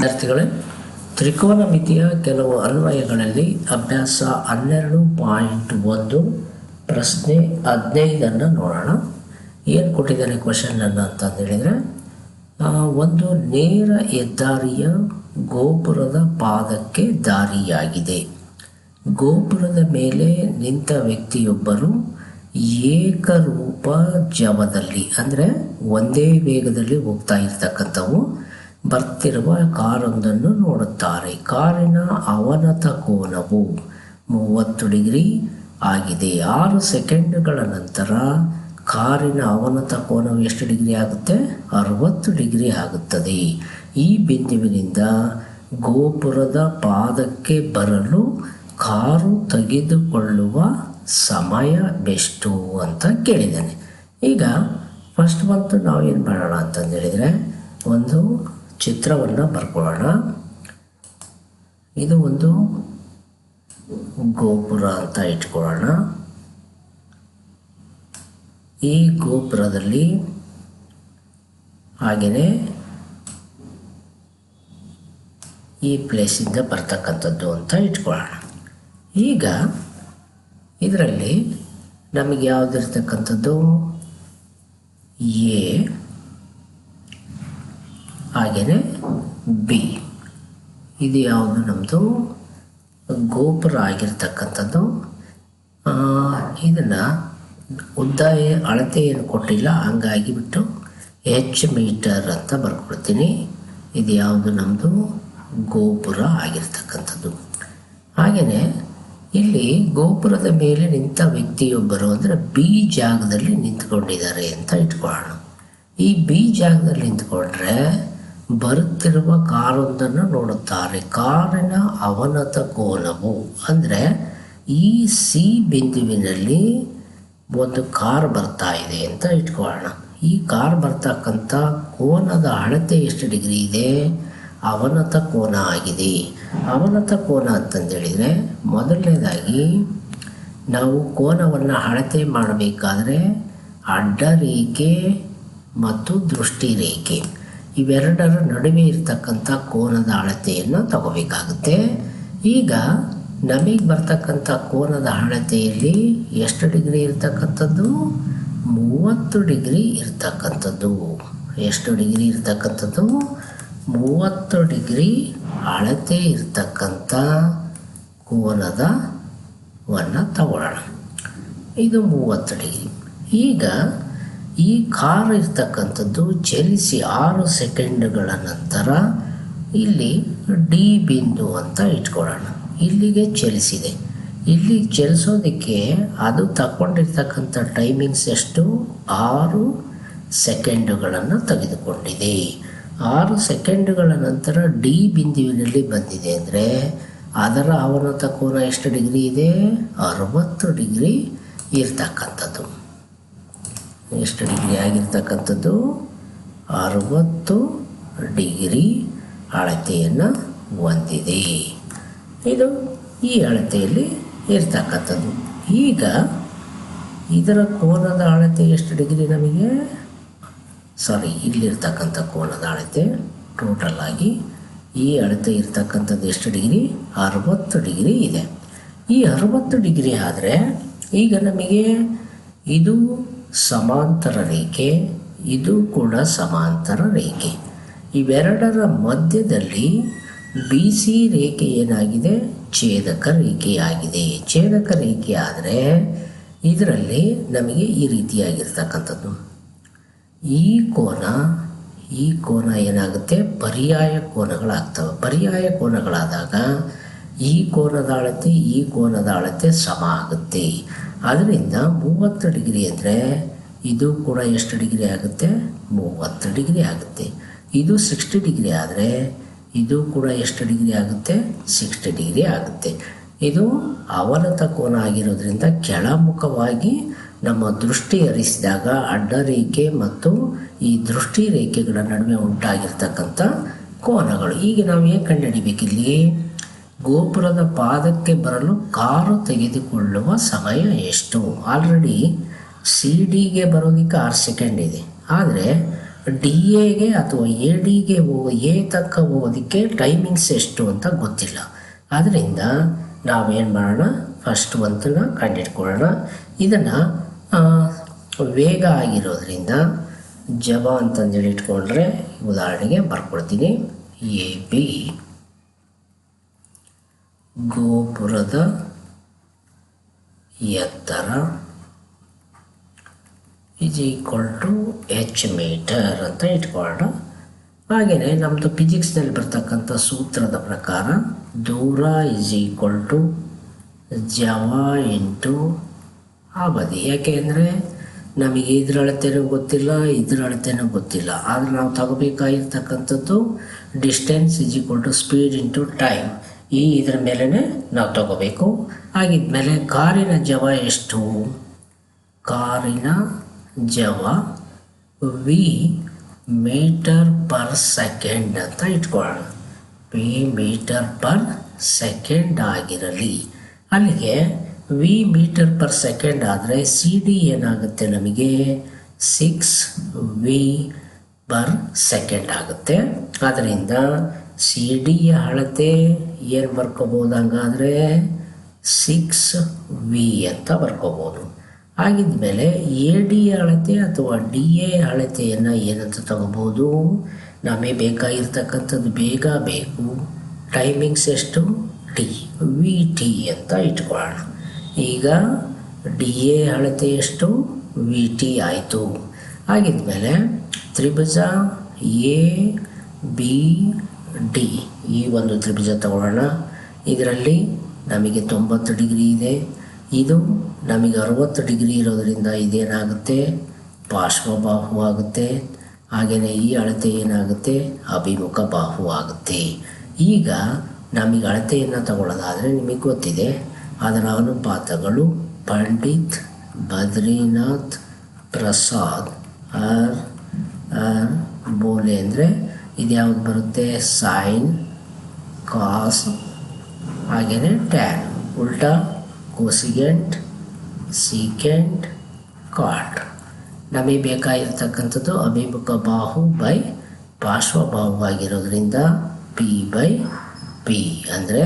ವಿದ್ಯಾರ್ಥಿಗಳೇ ತ್ರಿಕೋನಮಿತಿಯ ಕೆಲವು ಅನ್ವಯಗಳಲ್ಲಿ ಅಭ್ಯಾಸ ಹನ್ನೆರಡು ಪಾಯಿಂಟ್ ಒಂದು, ಪ್ರಶ್ನೆ ಹದಿನೈದನ್ನು ನೋಡೋಣ. ಏನು ಕೊಟ್ಟಿದ್ದಾರೆ ಕ್ವಶನನ್ನು ಅಂತಂದು ಹೇಳಿದರೆ ಒಂದು ನೇರ ಹೆದ್ದಾರಿಯ ಗೋಪುರದ ಪಾದಕ್ಕೆ ದಾರಿಯಾಗಿದೆ. ಗೋಪುರದ ಮೇಲೆ ನಿಂತ ವ್ಯಕ್ತಿಯೊಬ್ಬರು ಏಕರೂಪ ಜವದಲ್ಲಿ, ಅಂದರೆ ಒಂದೇ ವೇಗದಲ್ಲಿ ಹೋಗ್ತಾ ಇರ್ತಕ್ಕಂಥವು ಬರ್ತಿರುವ ಕಾರೊಂದನ್ನು ನೋಡುತ್ತಾರೆ. ಕಾರಿನ ಅವನತ ಕೋನವು ಮೂವತ್ತು ಡಿಗ್ರಿ ಆಗಿದೆ. ಆರು ಸೆಕೆಂಡ್ಗಳ ನಂತರ ಕಾರಿನ ಅವನತ ಕೋನವು ಎಷ್ಟು ಡಿಗ್ರಿ ಆಗುತ್ತೆ? ಅರವತ್ತು ಡಿಗ್ರಿ ಆಗುತ್ತದೆ. ಈ ಬಿಂದುವಿನಿಂದ ಗೋಪುರದ ಪಾದಕ್ಕೆ ಬರಲು ಕಾರು ತೆಗೆದುಕೊಳ್ಳುವ ಸಮಯ ಬೆಸ್ಟು ಅಂತ ಕೇಳಿದ್ದಾನೆ. ಈಗ ಫಸ್ಟ್ ಬಂತು ನಾವು ಏನು ಮಾಡೋಣ ಅಂತಂದು ಹೇಳಿದರೆ, ಒಂದು ಚಿತ್ರವನ್ನು ಬರ್ಕೊಳ್ಳೋಣ. ಇದು ಒಂದು ಗೋಪುರ ಅಂತ ಇಟ್ಕೊಳ್ಳೋಣ. ಈ ಗೋಪುರದಲ್ಲಿ ಹಾಗೆಯೇ ಈ ಪ್ಲೇಸಿಂದ ಬರ್ತಕ್ಕಂಥದ್ದು ಅಂತ ಇಟ್ಕೊಳ್ಳೋಣ. ಈಗ ಇದರಲ್ಲಿ ನಮಗೆ ಯಾವುದಿರ್ತಕ್ಕಂಥದ್ದು ಎ ಹಾಗೆಯೇ ಬಿ. ಇದು ಯಾವುದು ನಮ್ಮದು ಗೋಪುರ ಆಗಿರ್ತಕ್ಕಂಥದ್ದು. ಇದನ್ನು ಉದ್ದ ಅಳತೆ ಏನು ಕೊಟ್ಟಿಲ್ಲ, ಹಂಗಾಗಿ ಬಿಟ್ಟು ಎಚ್ ಮೀಟರ್ ಅಂತ ಬರ್ಕೊಡ್ತೀನಿ. ಇದು ಯಾವುದು ನಮ್ಮದು ಗೋಪುರ ಆಗಿರ್ತಕ್ಕಂಥದ್ದು. ಹಾಗೆಯೇ ಇಲ್ಲಿ ಗೋಪುರದ ಮೇಲೆ ನಿಂತ ವ್ಯಕ್ತಿಯೊಬ್ಬರು ಅಂದರೆ ಬಿ ಜಾಗದಲ್ಲಿ ನಿಂತ್ಕೊಂಡಿದ್ದಾರೆ ಅಂತ ಇಟ್ಕೊಳ್ಳೋಣ. ಈ ಬಿ ಜಾಗದಲ್ಲಿ ನಿಂತ್ಕೊಂಡ್ರೆ ಬರುತ್ತಿರುವ ಕಾರೊಂದನ್ನು ನೋಡುತ್ತಾರೆ. ಕಾರಿನ ಅವನತ ಕೋನವು ಅಂದರೆ ಈ ಸಿ ಬಿಂದುವಿನಲ್ಲಿ ಒಂದು ಕಾರ್ ಬರ್ತಾ ಇದೆ ಅಂತ ಇಟ್ಕೊಳ್ಳೋಣ. ಈ ಕಾರ್ ಬರ್ತಕ್ಕಂಥ ಕೋನದ ಅಳತೆ ಎಷ್ಟು ಡಿಗ್ರಿ ಇದೆ? ಅವನತ ಕೋನ ಆಗಿದೆ. ಅವನತ ಕೋನ ಅಂತಂದೇಳಿದರೆ ಮೊದಲನೇದಾಗಿ ನಾವು ಕೋನವನ್ನು ಅಳತೆ ಮಾಡಬೇಕಾದ್ರೆ ಅಡ್ಡ ರೇಖೆ ಮತ್ತು ದೃಷ್ಟಿ ರೇಖೆ ಇವೆರಡರ ನಡುವೆ ಇರತಕ್ಕಂಥ ಕೋನದ ಅಳತೆಯನ್ನು ತಗೋಬೇಕಾಗುತ್ತೆ. ಈಗ ನಮಗೆ ಬರ್ತಕ್ಕಂಥ ಕೋನದ ಅಳತೆಯಲ್ಲಿ ಎಷ್ಟು ಡಿಗ್ರಿ ಇರ್ತಕ್ಕಂಥದ್ದು? ಮೂವತ್ತು ಡಿಗ್ರಿ ಇರ್ತಕ್ಕಂಥದ್ದು. ಎಷ್ಟು ಡಿಗ್ರಿ ಇರ್ತಕ್ಕಂಥದ್ದು? ಮೂವತ್ತು ಡಿಗ್ರಿ ಅಳತೆ ಇರ್ತಕ್ಕಂಥ ಕೋನದ ವನ್ನ ತಗೊಳ್ಳೋಣ. ಇದು ಮೂವತ್ತು ಡಿಗ್ರಿ. ಈಗ ಈ ಕಾರ್ ಇರ್ತಕ್ಕಂಥದ್ದು ಚಲಿಸಿ ಆರು ಸೆಕೆಂಡ್ಗಳ ನಂತರ ಇಲ್ಲಿ ಡಿ ಬಿಂದು ಅಂತ ಇಟ್ಕೊಳ್ಳೋಣ. ಇಲ್ಲಿಗೆ ಚಲಿಸಿದೆ. ಇಲ್ಲಿ ಚಲಿಸೋದಕ್ಕೆ ಅದು ತಗೊಂಡಿರ್ತಕ್ಕಂಥ ಟೈಮಿಂಗ್ಸ್ ಎಷ್ಟು? ಆರು ಸೆಕೆಂಡುಗಳನ್ನು ತೆಗೆದುಕೊಂಡಿದೆ. ಆರು ಸೆಕೆಂಡುಗಳ ನಂತರ ಡಿ ಬಿಂದುವಿನಲ್ಲಿ ಬಂದಿದೆ ಅಂದರೆ ಅದರ ಅವನತ ಕೋನ ಎಷ್ಟು ಡಿಗ್ರಿ ಇದೆ? ಅರವತ್ತು ಡಿಗ್ರಿ ಇರ್ತಕ್ಕಂಥದ್ದು. ಎಷ್ಟು ಡಿಗ್ರಿ ಆಗಿರ್ತಕ್ಕಂಥದ್ದು? ಅರವತ್ತು ಡಿಗ್ರಿ ಅಳತೆಯನ್ನು ಹೊಂದಿದೆ. ಇದು ಈ ಅಳತೆಯಲ್ಲಿ ಇರ್ತಕ್ಕಂಥದ್ದು. ಈಗ ಇದರ ಕೋನದ ಅಳತೆ ಎಷ್ಟು ಡಿಗ್ರಿ ನಮಗೆ? ಸಾರಿ ಇಲ್ಲಿರ್ತಕ್ಕಂಥ ಕೋನದ ಅಳತೆ ಟೋಟಲ್ ಆಗಿ ಈ ಅಳತೆ ಇರ್ತಕ್ಕಂಥದ್ದು ಎಷ್ಟು ಡಿಗ್ರಿ? ಅರವತ್ತು ಡಿಗ್ರಿ ಇದೆ. ಈ ಅರವತ್ತು ಡಿಗ್ರಿ ಆದರೆ ಈಗ ನಮಗೆ ಇದು ಸಮಾಂತರ ರೇಖೆ, ಇದು ಕೂಡ ಸಮಾಂತರ ರೇಖೆ. ಇವೆರಡರ ಮಧ್ಯದಲ್ಲಿ ಬಿ ಸಿ ರೇಖೆ ಏನಾಗಿದೆ? ಛೇದಕ ರೇಖೆಯಾಗಿದೆ ಛೇದಕ ರೇಖೆ ಆದರೆ ಇದರಲ್ಲಿ ನಮಗೆ ಈ ರೀತಿಯಾಗಿರ್ತಕ್ಕಂಥದ್ದು. ಈ ಕೋನ ಈ ಕೋನ ಏನಾಗುತ್ತೆ? ಪರ್ಯಾಯ ಕೋನಗಳಾಗ್ತವೆ. ಪರ್ಯಾಯ ಕೋನಗಳಾದಾಗ ಈ ಕೋನದ ಅಳತೆ ಈ ಕೋನದ ಅಳತೆ ಸಮ ಆಗುತ್ತೆ. ಅದರಿಂದ ಮೂವತ್ತು ಡಿಗ್ರಿ ಅಂದರೆ ಇದು ಕೂಡ ಎಷ್ಟು ಡಿಗ್ರಿ ಆಗುತ್ತೆ? ಮೂವತ್ತು ಡಿಗ್ರಿ ಆಗುತ್ತೆ. ಇದು ಸಿಕ್ಸ್ಟಿ ಡಿಗ್ರಿ ಆದರೆ ಇದು ಕೂಡ ಎಷ್ಟು ಡಿಗ್ರಿ ಆಗುತ್ತೆ? ಸಿಕ್ಸ್ಟಿ ಡಿಗ್ರಿ ಆಗುತ್ತೆ. ಇದು ಅವಲತ ಕೋನ ಆಗಿರೋದ್ರಿಂದ ಕೆಳಮುಖವಾಗಿ ನಮ್ಮ ದೃಷ್ಟಿ ಹರಿಸಿದಾಗ ಅಡ್ಡ ರೇಖೆ ಮತ್ತು ಈ ದೃಷ್ಟಿ ರೇಖೆಗಳ ನಡುವೆ ಉಂಟಾಗಿರ್ತಕ್ಕಂಥ ಕೋನಗಳು. ಈಗ ನಾವು ಏನು ಕಂಡುಹಿಡಿಬೇಕಿಲ್ಲಿ? ಗೋಪುರದ ಪಾದಕ್ಕೆ ಬರಲು ಕಾರು ತೆಗೆದುಕೊಳ್ಳುವ ಸಮಯ ಎಷ್ಟು? ಆಲ್ರೆಡಿ ಸಿ ಡಿಗೆ ಬರೋದಕ್ಕೆ ಆರು ಸೆಕೆಂಡ್ ಇದೆ. ಆದರೆ ಡಿ ಎಗೆ ಅಥವಾ ಎ ಡಿಗೆ ಹೋಗೋ ಎ ತಕ್ಕ ಹೋಗೋದಕ್ಕೆ ಟೈಮಿಂಗ್ಸ್ ಎಷ್ಟು ಅಂತ ಗೊತ್ತಿಲ್ಲ. ಆದ್ದರಿಂದ ನಾವೇನು ಮಾಡೋಣ? ಫಸ್ಟ್ ಒಂದನ್ನ ಕಂಡಿಟ್ಕೊಳ್ಳೋಣ. ಇದನ್ನು ವೇಗ ಆಗಿರೋದ್ರಿಂದ ಜಬ ಅಂತಂದೇಳಿ ಇಟ್ಕೊಂಡ್ರೆ ಉದಾಹರಣೆಗೆ ಬರ್ಕೊಳ್ತೀನಿ ಎ ಬಿ ಗೋಪುರದ ಎತ್ತರ is equal to H meter ಅಂತ ಇಟ್ಕೊಳ್ಳೋಣ ಹಾಗೆಯೇ ನಮ್ಮದು ಫಿಸಿಕ್ಸ್ನಲ್ಲಿ ಬರ್ತಕ್ಕಂಥ ಸೂತ್ರದ ಪ್ರಕಾರ ದೂರ ಇಸ್ ಈಕ್ವಲ್ ಟು ಜವ ಇಂಟು ಅವಧಿ. ಯಾಕೆಂದರೆ ನಮಗೆ ಇದ್ರ ಅಳತೆನೂ ಗೊತ್ತಿಲ್ಲ ಇದ್ರ ಅಳತೆನೂ ಗೊತ್ತಿಲ್ಲ. ಆದರೆ ನಾವು ತಗೋಬೇಕಾಗಿರ್ತಕ್ಕಂಥದ್ದು distance is equal to speed into time ಈ ಇದ್ರ ಮೇಲೇ ನಾವು ತಗೋಬೇಕು. ಹಾಗಿದ್ಮೇಲೆ ಕಾರಿನ ಜವ ಎಷ್ಟು? ಕಾರಿನ ಜವ ವಿ ಮೀಟರ್ ಪರ್ ಸೆಕೆಂಡ್ ಅಂತ ಇಟ್ಕೊಳ್ಳೋಣ. ವಿ ಮೀಟರ್ ಪರ್ ಸೆಕೆಂಡ್ ಆಗಿರಲಿ. ಅಲ್ಲಿಗೆ ವಿ ಮೀಟರ್ ಪರ್ ಸೆಕೆಂಡ್ ಆದರೆ ಸಿ ಡಿ ಏನಾಗುತ್ತೆ ನಮಗೆ? ಸಿಕ್ಸ್ ವಿ ಪರ್ ಸೆಕೆಂಡ್ ಆಗುತ್ತೆ. ಆದ್ದರಿಂದ ಸಿ ಡಿಯ ಅಳತೆ ಏನು ಬರ್ಕೋಬೋದು ಹಂಗಾದರೆ ಸಿಕ್ಸ್ ವಿ ಅಂತ ಬರ್ಕೋಬೋದು. ಹಾಗಿದ್ಮೇಲೆ ಎ ಡಿ ಅಳತೆ ಅಥವಾ ಡಿ ಎ ಅಳತೆಯನ್ನು ಏನಂತ ತಗೋಬೋದು? ನಮಗೆ ಬೇಕಾಗಿರ್ತಕ್ಕಂಥದ್ದು ಬೇಗ ಬೇಕು. ಟೈಮಿಂಗ್ಸ್ ಎಷ್ಟು? ಟಿ ವಿ, ಟಿ ಅಂತ ಇಟ್ಕೊಳ್ಳೋಣ. ಈಗ ಡಿ ಎ ಅಳತೆ ಎಷ್ಟು? ವಿ, ಟಿ ಆಯಿತು. ಹಾಗಿದ್ಮೇಲೆ ತ್ರಿಭುಜ ಎ, ಬಿ ಡಿ, ಈ ಒಂದು ತ್ರಿಭುಜ ತಗೊಳ್ಳೋಣ. ಇದರಲ್ಲಿ ನಮಗೆ ತೊಂಬತ್ತು ಡಿಗ್ರಿ ಇದೆ. ಇದು ನಮಗೆ ಅರವತ್ತು ಡಿಗ್ರಿ ಇರೋದರಿಂದ ಇದೇನಾಗುತ್ತೆ? ಪಾರ್ಶ್ವಬಾಹು ಆಗುತ್ತೆ. ಹಾಗೆಯೇ ಈ ಅಳತೆ ಏನಾಗುತ್ತೆ? ಅಭಿಮುಖ ಬಾಹು ಆಗುತ್ತೆ. ಈಗ ನಮಗೆ ಅಳತೆಯನ್ನು ತಗೊಳ್ಳೋದಾದರೆ ನಿಮಗೆ ಗೊತ್ತಿದೆ. ಅದರ ಅನುಪಾತಗಳು ಪಂಡಿತ್ ಬದ್ರಿನಾಥ್ ಪ್ರಸಾದ್ ಆರ್ ಆರ್ ಬೋಲೆ ಅಂದರೆ ಇದು ಯಾವ್ದು ಬರುತ್ತೆ? ಸೈನ್ ಕಾಸ್ ಹಾಗೆಯೇ ಟ್ಯಾನ್ ಉಲ್ಟಾ ಕೋಸಿಗೆಂಟ್ ಸೀಕೆಂಟ್ ಕಾಟ್ ನಮಗೆ ಬೇಕಾಗಿರ್ತಕ್ಕಂಥದ್ದು ಅಭಿಮುಖ ಬಾಹು ಬೈ ಪಾರ್ಶ್ವಬಾಹು ಆಗಿರೋದ್ರಿಂದ ಪಿ ಬೈ ಪಿ ಅಂದರೆ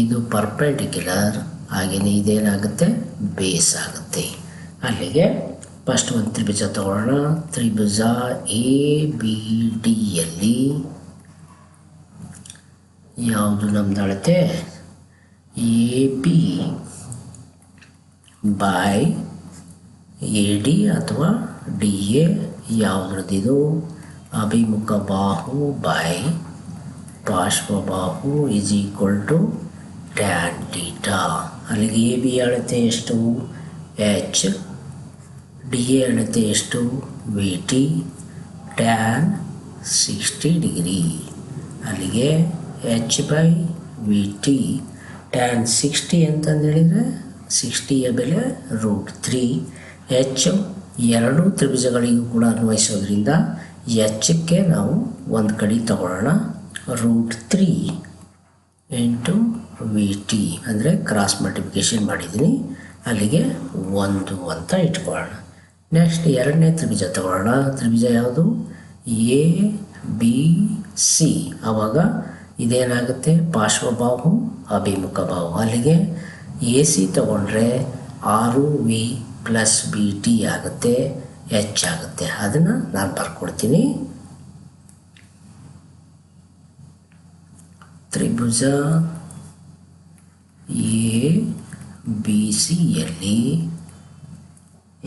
ಇದು ಪರ್ಪೆಂಡಿಕ್ಯುಲರ್ ಹಾಗೆಯೇ ಇದೇನಾಗುತ್ತೆ? ಬೇಸ್ ಆಗುತ್ತೆ. ಅಲ್ಲಿಗೆ ಫಸ್ಟ್ ಒಂದು ತ್ರಿಭುಜ ತಗೊಳ್ಳೋಣ ತ್ರಿಭುಜ ಎ ಬಿ ಡಿಯಲ್ಲಿ ಯಾವುದು ನಮ್ದು ಅಳತೆ A B by A D ಅಥವಾ ಡಿ ಎ ಯಾವುದ್ರದ್ದಿದು? ಅಭಿಮುಖ ಬಾಹು by ಪಾರ್ಶ್ವಬಾಹು is equal to tan theta ಅಲ್ಲಿಗೆ ಎ ಬಿ ಅಳತೆ ಎಷ್ಟು? ಎಚ್ ಡಿ ಎ ಅಳತೆ ಎಷ್ಟು? V T tan sixty degree ಅಲ್ಲಿಗೆ H by V T tan sixty ಅಂತಂದೇಳಿದರೆ ಸಿಕ್ಸ್ಟಿಯ ಬೆಲೆ ರೂಟ್ ತ್ರೀ ಎಚ್ ಎರಡೂ ತ್ರಿಭುಜಗಳಿಗೂ ಕೂಡ ಅನ್ವಯಿಸೋದ್ರಿಂದ ಎಚ್ಚಕ್ಕೆ ನಾವು ಒಂದು ಕಡೆ ತಗೊಳ್ಳೋಣ. Root three into V T ಅಂದರೆ ಕ್ರಾಸ್ ಮಲ್ಟಿಪ್ಲಿಕೇಶನ್ ಮಾಡಿದ್ದೀನಿ. ಅಲ್ಲಿಗೆ ಒಂದು ಅಂತ ಇಟ್ಕೊಳ್ಳೋಣ. ನೆಕ್ಸ್ಟ್ ಎರಡನೇ ತ್ರಿಭುಜ ತಗೊಳ್ಳೋಣ. ತ್ರಿಭುಜ ಯಾವುದು? A, B, C. ಆವಾಗ ಇದೇನಾಗುತ್ತೆ? ಪಾರ್ಶ್ವಬಾಹು, ಅಭಿಮುಖ ಬಾಹು. ಅಲ್ಲಿಗೆ ಎ, ಸಿ ತಗೊಂಡ್ರೆ ಆರು ವಿ ಪ್ಲಸ್ ಬಿ, ಟಿ ಆಗುತ್ತೆ, ಎಚ್ ಆಗುತ್ತೆ. ಅದನ್ನು ನಾನು ಬರ್ಕೊಡ್ತೀನಿ. ತ್ರಿಭುಜ ಎ, ಬಿ ಸಿಯಲ್ಲಿ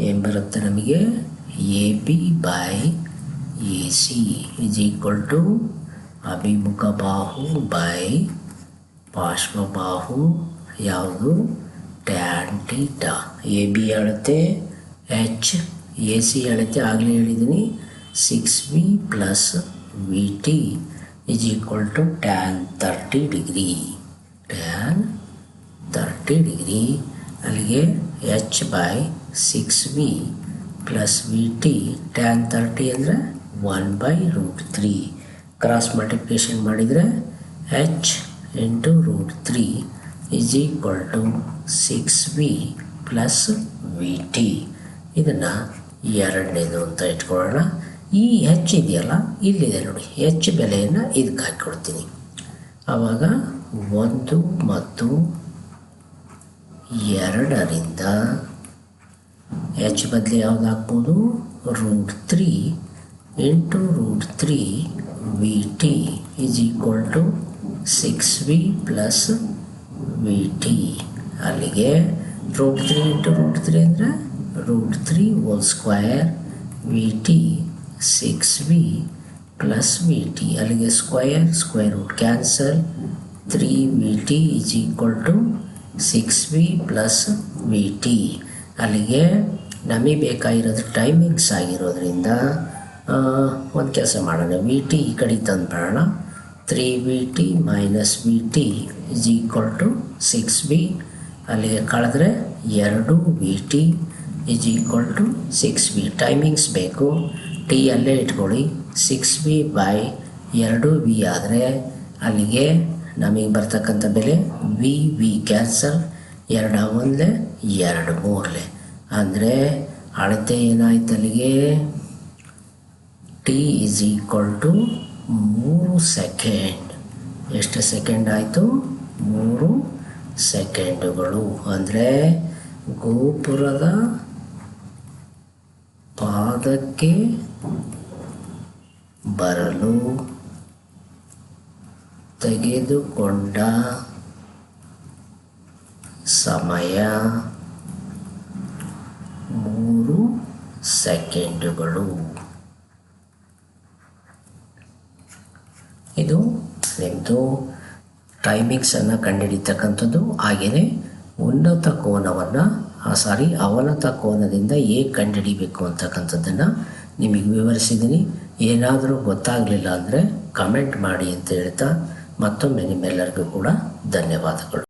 ಏನು ಬರುತ್ತೆ ನಮಗೆ? A B by A C is equal to ಅಭಿಮುಖ ಬಾಹು ಬೈ ಪಾರ್ಶ್ವಬಾಹು ಯಾವುದು? ಟ್ಯಾನ್ ಟೀಟಾ ಎ ಬಿ ಅಳತೆ? ಎಚ್ ಎ ಸಿ ಅಳತೆ ಆಗಲೇ ಹೇಳಿದ್ದೀನಿ six V plus V T is equal to tan thirty degree tan thirty degree ಅಲ್ಲಿಗೆ H by six V plus V T tan thirty ಅಂದರೆ one by root three cross multiplication ಮಾಡಿದರೆ H into root three is equal to six V plus V T ಇದನ್ನು ಎರಡನೇದು ಅಂತ ಇಟ್ಕೊಳ್ಳೋಣ. ಈ ಹೆಚ್ ಇದೆಯಲ್ಲ, ಇಲ್ಲಿದೆ ನೋಡಿ. ಹೆಚ್ ಬೆಲೆಯನ್ನು ಇದಕ್ಕೆ ಹಾಕಿಕೊಡ್ತೀನಿ. ಆವಾಗ ಒಂದು ಮತ್ತು ಎರಡರಿಂದ ಎಚ್ ಬದಲು ಯಾವ್ದು ಹಾಕ್ಬೋದು root three into root three V T is equal to six V plus V T ಅಲ್ಲಿಗೆ root three into root three ಅಂದರೆ root three whole square V T six V plus V T ಅಲ್ಲಿಗೆ square square root cancel three V T is equal to six V plus V T ಅಲ್ಲಿಗೆ ನಮಗೆ ಬೇಕಾಗಿರೋದು timings ಆಗಿರೋದ್ರಿಂದ ಒಂದು ಕೆಲಸ ಮಾಡೋಣ. V T ಈ ಕಡೆ ತಂದುಬಿಡೋಣ three V T minus V T is equal to six B ಅಲ್ಲಿಗೆ ಕಳೆದ್ರೆ ಎರಡು V T is equal to six B timings ಬೇಕು. ಟಿ ಅಲ್ಲೇ ಇಟ್ಕೊಳ್ಳಿ. ಸಿಕ್ಸ್ ವಿ ಬೈ ಎರಡು ವಿ ಆದರೆ ಅಲ್ಲಿಗೆ ನಮಗೆ ಬರ್ತಕ್ಕಂಥ ಬೆಲೆ ವಿ ವಿ ಕ್ಯಾನ್ಸಲ್ ಎರಡು ಒಂದಲೇ, ಎರಡು ಮೂರಲೆ. ಅಂದರೆ ಅಳತೆ ಏನಾಯ್ತು ಅಲ್ಲಿಗೆ ಟಿ ಈಸ್ ಈಕ್ವಲ್ ಟು ಮೂರು ಸೆಕೆಂಡ್ ಎಷ್ಟು ಸೆಕೆಂಡ್ ಆಯಿತು? ಮೂರು ಸೆಕೆಂಡುಗಳು ಅಂದರೆ ಗೋಪುರದ ಪಾದಕ್ಕೆ ಬರಲು ತೆಗೆದುಕೊಂಡ ಸಮಯ ಮೂರು ಸೆಕೆಂಡುಗಳು. ಇದು ನಿಮ್ಮದು ಟೈಮಿಂಗ್ಸನ್ನು ಕಂಡುಹಿಡಿತಕ್ಕಂಥದ್ದು ಹಾಗೆಯೇ ಉನ್ನತ ಕೋನವನ್ನು ಸಾರಿ ಅವನತ ಕೋನದಿಂದ ಹೇಗೆ ಕಂಡುಹಿಡಿಬೇಕು ಅಂತಕ್ಕಂಥದ್ದನ್ನು ನಿಮಗೆ ವಿವರಿಸಿದ್ದೀನಿ. ಏನಾದರೂ ಗೊತ್ತಾಗಲಿಲ್ಲ ಅಂದರೆ ಕಮೆಂಟ್ ಮಾಡಿ ಅಂತ ಹೇಳ್ತಾ ಮತ್ತೊಮ್ಮೆ ನಿಮ್ಮೆಲ್ಲರಿಗೂ ಕೂಡ ಧನ್ಯವಾದಗಳು.